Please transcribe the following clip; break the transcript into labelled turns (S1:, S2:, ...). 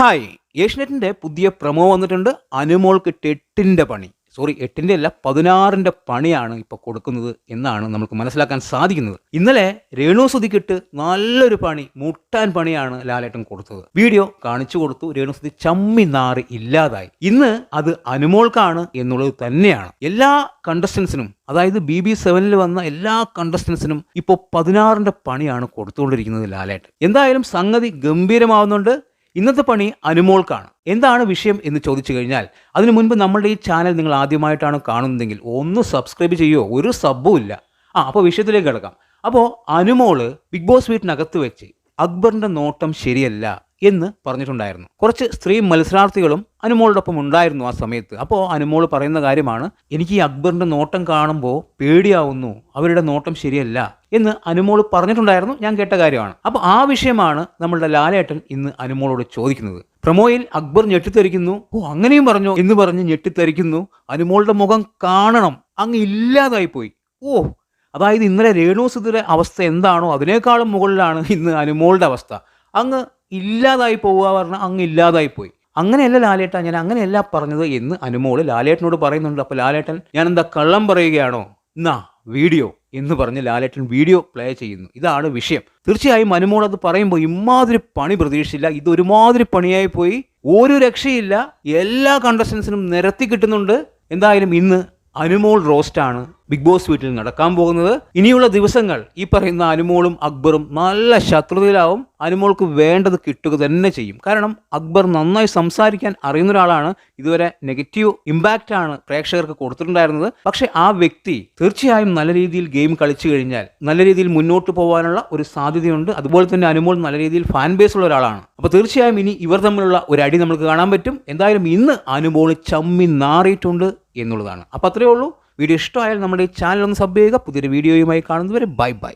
S1: Hi. ഏഷ്യനെറ്റിന്റെ പുതിയ promo വന്നിട്ടുണ്ട്. അനുമോൾക്ക് എട്ടിന്റെ പണി. സോറി എട്ടിന്റെ അല്ല പതിനാറിന്റെ പണിയാണ് ഇപ്പോൾ കൊടുക്കുന്നത് എന്നാണ് നമുക്ക് മനസ്സിലാക്കാൻ സാധിക്കുന്നത്. ഇന്നലെ രേണു സുധിക്കിട്ട് നല്ലൊരു പണി മുട്ടാൻ പണിയാണ് ലാലേട്ടൻ കൊടുത്തത്. വീഡിയോ കാണിച്ചു കൊടുത്തു രേണു സുധി ചമ്മി നാറി ഇല്ലാതായി. ഇന്ന് അത് അനുമോൾക്കാണ് എന്നുള്ളത് തന്നെയാണ്. എല്ലാ കണ്ടസ്റ്റൻസിനും അതായത് ബി ബി സെവനിൽ വന്ന എല്ലാ കണ്ടസ്റ്റൻസിനും ഇപ്പോൾ പതിനാറിന്റെ പണിയാണ് കൊടുത്തുകൊണ്ടിരിക്കുന്നത് ലാലേട്ടൻ. എന്തായാലും സംഗതി ഗംഭീരമാവുന്നുണ്ട്. ഇന്നത്തെ പണി അനുമോൾക്കാണ്. എന്താണ് വിഷയം എന്ന് ചോദിച്ചു കഴിഞ്ഞാൽ അതിനു മുൻപ് നമ്മളുടെ ഈ ചാനൽ നിങ്ങൾ ആദ്യമായിട്ടാണ് കാണുന്നതെങ്കിൽ ഒന്ന് സബ്സ്ക്രൈബ് ചെയ്യുമോ ഒരു സബ്ബും ഇല്ല. ആ അപ്പോൾ വിഷയത്തിലേക്ക് കിടക്കാം. അപ്പോൾ അനുമോൾ ബിഗ് ബോസ് വീട്ടിനകത്ത് വെച്ച് അക്ബറിന്റെ നോട്ടം ശരിയല്ല എന്ന് പറഞ്ഞിട്ടുണ്ടായിരുന്നു. കുറച്ച് സ്ത്രീ മത്സരാർത്ഥികളും അനുമോളോടൊപ്പം ഉണ്ടായിരുന്നു ആ സമയത്ത്. അപ്പോൾ അനുമോൾ പറയുന്ന കാര്യമാണ് എനിക്ക് ഈ അക്ബറിന്റെ നോട്ടം കാണുമ്പോൾ പേടിയാവുന്നു. അവരുടെ നോട്ടം ശരിയല്ല. എന്ന് അനുമോൾ പറഞ്ഞിട്ടുണ്ടായിരുന്നു. ഞാൻ കേട്ട കാര്യമാണ്. അപ്പോൾ ആ വിഷയമാണ് നമ്മളുടെ ലാലേട്ടൻ ഇന്ന് അനുമോളോട് ചോദിക്കുന്നത്. പ്രമോയിൽ അക്ബർ ഞെട്ടിത്തെറിക്കുന്നു. ഓ അങ്ങനെയും പറഞ്ഞു എന്ന് പറഞ്ഞ് ഞെട്ടിത്തെറിക്കുന്നു. അനുമോളുടെ മുഖം കാണണം. അങ്ങ് ഇല്ലാതായി പോയി ഓ അതായത് ഇന്നലെ രേണു സുധിയുടെ അവസ്ഥ എന്താണോ അതിനേക്കാളും മുകളിലാണ് ഇന്ന് അനുമോളുടെ അവസ്ഥ. അങ്ങ് ഇല്ലാതായി പോവുക പറഞ്ഞാൽ അങ്ങ് ഇല്ലാതായി പോയി അങ്ങനെയല്ല ലാലേട്ട ഞാൻ അങ്ങനെയല്ല പറഞ്ഞത് എന്ന് അനുമോൾ ലാലേട്ടനോട് പറയുന്നുണ്ട്. അപ്പോൾ ലാലേട്ടൻ ഞാൻ എന്താ കള്ളം പറയുകയാണോ? എന്നാ വീഡിയോ എന്ന് പറഞ്ഞ് ലാലേട്ടൻ വീഡിയോ പ്ലേ ചെയ്യുന്നു. ഇതാണ് വിഷയം. തീർച്ചയായും അനുമോൾ അത് പറയുമ്പോൾ ഇമാതിരി പണി പ്രതീക്ഷിച്ചില്ല. ഇത് ഒരുമാതിരി പണിയായി പോയി. ഒരു രക്ഷയില്ല. എല്ലാ കണ്ടസ്റ്റൻസിനും നിരത്തി കിട്ടുന്നുണ്ട്. എന്തായാലും ഇന്ന് അനുമോൾ റോസ്റ്റാണ് ബിഗ് ബോസ് വീട്ടിൽ നടക്കാൻ പോകുന്നത്. ഇനിയുള്ള ദിവസങ്ങൾ ഈ പറയുന്ന അനുമോളും അക്ബറും നല്ല ശത്രുതയിലാവും. അനുമോൾക്ക് വേണ്ടത് കിട്ടുക തന്നെ ചെയ്യും. കാരണം അക്ബർ നന്നായി സംസാരിക്കാൻ അറിയുന്ന ഒരാളാണ്. ഇതുവരെ നെഗറ്റീവ് ഇമ്പാക്റ്റ് ആണ് പ്രേക്ഷകർക്ക് കൊടുത്തിട്ടുണ്ടായിരുന്നത്. പക്ഷെ ആ വ്യക്തി തീർച്ചയായും നല്ല രീതിയിൽ ഗെയിം കളിച്ചു കഴിഞ്ഞാൽ നല്ല രീതിയിൽ മുന്നോട്ട് പോകാനുള്ള ഒരു സാധ്യതയുണ്ട്. അതുപോലെ തന്നെ അനുമോൾ നല്ല രീതിയിൽ ഫാൻ ബേസ് ഉള്ള ഒരാളാണ്. അപ്പോൾ തീർച്ചയായും ഇനി ഇവർ തമ്മിലുള്ള ഒരു അടി നമുക്ക് കാണാൻ പറ്റും. എന്തായാലും ഇന്ന് അനുമോൾ ചമ്മി നാറിയിട്ടുണ്ട്. എന്നുള്ളതാണ്. അപ്പോൾ അത്രയേ ഉള്ളൂ. വീഡിയോ ഇഷ്ടമായാൽ നമ്മുടെ ഈ ചാനൽ ഒന്ന് സബ് ചെയ്യുക. പുതിയൊരു വീഡിയോയുമായി കാണുന്നവരെ ബൈ ബൈ.